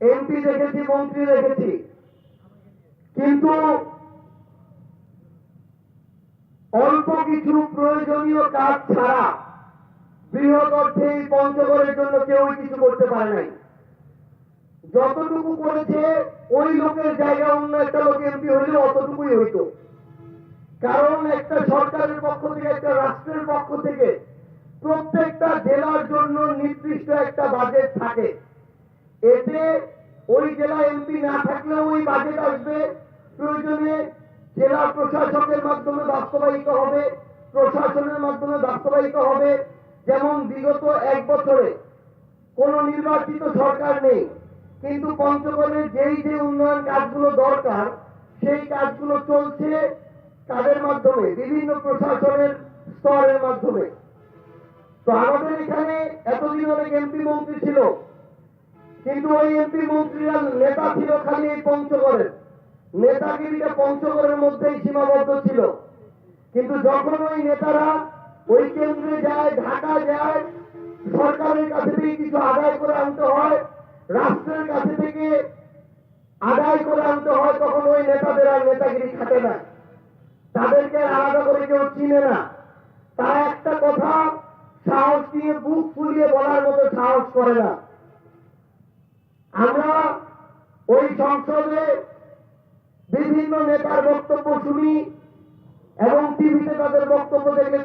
MP দেখেছি, মন্ত্রী দেখেছি। কিন্তু অল্প কিছু প্রয়োজনীয় কাজ ছাড়া বৃহৎ অর্থে এই পঞ্চগড়ের জন্য কেউই কিছু করতে পারে নাই। যতটুকু করেছে, ওই লোকের জায়গা অন্য একটা লোক এমপি হলে অতটুকুই হইতো। কারণ একটা সরকারের পক্ষ থেকে, একটা রাষ্ট্রের পক্ষ থেকে প্রত্যেকটা জেলার জন্য নির্দিষ্ট একটা বাজেট থাকে। এতে ওই জেলা এমপি না থাকলেও ওই বাজেট আসবে। প্রয়োজনে জেলা প্রশাসকের মাধ্যমে বাস্তবায়িত হবে, প্রশাসনের মাধ্যমে বাস্তবায়িত হবে। যেমন বিগত এক বছরে কোন নির্বাচিত সরকার নেই, কিন্তু পঞ্চগড়ে যেই যে উন্নয়ন কাজগুলো দরকার, সেই কাজগুলো চলছে তাদের মাধ্যমে, বিভিন্ন প্রশাসনের স্তরের মাধ্যমে। তো আমাদের এখানে এতদিন অনেক এমপি মন্ত্রী ছিল কিন্তু ওই এমপি মন্ত্রীরা নেতা ছিল খালি এই পঞ্চগড়ের। নেতাগিরিটা পঞ্চগড়ের মধ্যেই সীমাবদ্ধ ছিল। কিন্তু যখন ওই নেতারা ওই কেন্দ্রে যায়, ঢাকা যায়, সরকারের কাছে থেকে কিছু আদায় করে আনতে হয়, রাষ্ট্রের কাছে থেকে আদায় করে আনতে হয়, তখন ওই নেতাদের আর নেতাগিরি খাটে না। তাদেরকে আলাদা করে কেউ চিনে না। তারা একটা কথা, সাহস নিয়ে বুক ফুলিয়ে বলার মতো সাহস করে না। আমরা ওই সংসদে বিভিন্ন নেতার বক্তব্য শুনি এবং টিভিতে তাদের বক্তব্য দেখলে